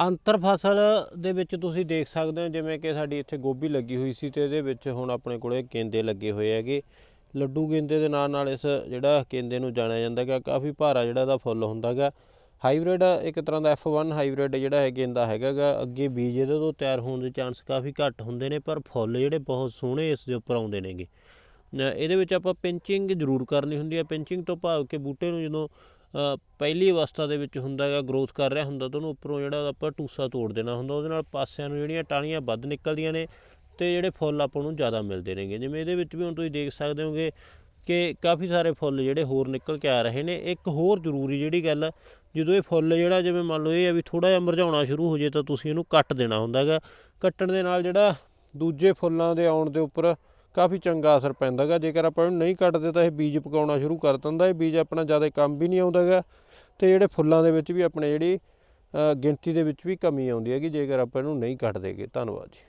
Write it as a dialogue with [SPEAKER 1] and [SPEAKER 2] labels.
[SPEAKER 1] ਅੰਤਰ ਫਸਲ ਦੇ ਵਿੱਚ ਤੁਸੀਂ ਦੇਖ ਸਕਦੇ ਹੋ, ਜਿਵੇਂ ਕਿ ਸਾਡੀ ਇੱਥੇ ਗੋਭੀ ਲੱਗੀ ਹੋਈ ਸੀ ਤੇ ਇਹਦੇ ਵਿੱਚ ਹੁਣ ਆਪਣੇ ਕੋਲੇ ਕੇਂਦੇ ਲੱਗੇ ਹੋਏ ਹੈਗੇ। ਲੱਡੂ ਗੇਂਦੇ ਦੇ ਨਾਲ ਨਾਲ ਇਸ ਜਿਹੜਾ ਕੇਂਦੇ ਨੂੰ ਜਾਣਿਆ ਜਾਂਦਾ ਹੈਗਾ, ਕਾਫੀ ਭਾਰਾ ਜਿਹੜਾ ਦਾ ਫੁੱਲ ਹੁੰਦਾ ਹੁੰਦਾਗਾ ਹਾਈਬ੍ਰਿਡ ਇੱਕ ਤਰ੍ਹਾਂ ਦਾ F1 ਹਾਈਬ੍ਰਿਡ ਜਿਹੜਾ ਹੈ ਗੇਂਦਾ ਹੈਗਾਗਾ ਅੱਗੇ ਬੀਜ ਇਹਦੇ ਤੋਂ ਤਿਆਰ ਹੋਣ ਦੇ ਚਾਂਸ ਕਾਫੀ ਘੱਟ ਹੁੰਦੇ ਨੇ, ਪਰ ਫੁੱਲ ਜਿਹੜੇ ਬਹੁਤ ਸੋਹਣੇ ਇਸ ਦੇ ਉੱਪਰ ਆਉਂਦੇ ਨੇਗੇ। ਇਹਦੇ ਵਿੱਚ ਆਪਾਂ ਪਿੰਚਿੰਗ ਜ਼ਰੂਰ ਕਰਨੀ ਹੁੰਦੀ ਹੈ। ਪਿੰਚਿੰਗ ਤੋਂ ਭਾਵ ਕਿ ਬੂਟੇ ਨੂੰ ਜਦੋਂ ਪਹਿਲੀ ਅਵਸਥਾ ਦੇ ਵਿੱਚ ਹੁੰਦਾ ਹੈਗਾ ਗਰੋਥ ਕਰ ਰਿਹਾ ਹੁੰਦਾ ਤਾਂ ਉਹਨੂੰ ਉੱਪਰੋਂ ਜਿਹੜਾ ਆਪਾਂ ਟੂਸਾ ਤੋੜ ਦੇਣਾ ਹੁੰਦਾ ਉਹਦੇ ਨਾਲ ਪਾਸਿਆਂ ਨੂੰ ਜਿਹੜੀਆਂ ਟਾਹਣੀਆਂ ਵੱਧ ਨਿਕਲਦੀਆਂ ਨੇ ਤੇ ਜਿਹੜੇ ਫੁੱਲ ਆਪਾਂ ਨੂੰ ਜ਼ਿਆਦਾ ਮਿਲਦੇ ਨੇਗੇ। ਜਿਵੇਂ ਇਹਦੇ ਵਿੱਚ ਵੀ ਹੁਣ ਤੁਸੀਂ ਦੇਖ ਸਕਦੇ ਹੋਗੇ ਕਿ ਕਾਫੀ ਸਾਰੇ ਫੁੱਲ ਜਿਹੜੇ ਹੋਰ ਨਿਕਲ ਕੇ ਆ ਰਹੇ ਨੇ। ਇੱਕ ਹੋਰ ਜ਼ਰੂਰੀ ਜਿਹੜੀ ਗੱਲ ਆ, ਜਦੋਂ ਇਹ ਫੁੱਲ ਜਿਹੜਾ ਜਿਵੇਂ ਮੰਨ ਲਓ ਇਹ ਆ ਵੀ ਥੋੜਾ ਜਿਹਾ ਮਰਝਾਉਣਾ ਸ਼ੁਰੂ ਹੋ ਜੇ ਤਾਂ ਤੁਸੀਂ ਇਹਨੂੰ ਕੱਟ ਦੇਣਾ ਹੁੰਦਾ ਹੈਗਾ। ਕੱਟਣ ਦੇ ਨਾਲ ਜਿਹੜਾ ਦੂਜੇ ਫੁੱਲਾਂ ਦੇ ਆਉਣ ਦੇ ਉੱਪਰ ਕਾਫੀ ਚੰਗਾ ਅਸਰ ਪੈਂਦਾ ਹੈਗਾ। ਜੇਕਰ ਆਪਾਂ ਇਹਨੂੰ ਨਹੀਂ ਕੱਟਦੇ ਤਾਂ ਇਹ ਬੀਜ ਪਕਾਉਣਾ ਸ਼ੁਰੂ ਕਰ ਦਿੰਦਾ। ਇਹ ਬੀਜ ਆਪਣਾ ਜ਼ਿਆਦਾ ਕੰਮ ਵੀ ਨਹੀਂ ਆਉਂਦਾ ਹੈਗਾ ਤੇ ਜਿਹੜੇ ਫੁੱਲਾਂ ਦੇ ਵਿੱਚ ਵੀ ਆਪਣੇ ਜਿਹੜੀ ਗਿਣਤੀ ਦੇ ਵਿੱਚ ਵੀ ਕਮੀ ਆਉਂਦੀ ਹੈਗੀ। ਜੇਕਰ ਆਪਾਂ ਇਹਨੂੰ ਨਹੀਂ ਕੱਟਦੇਗੇ ਧੰਨਵਾਦ ਜੀ।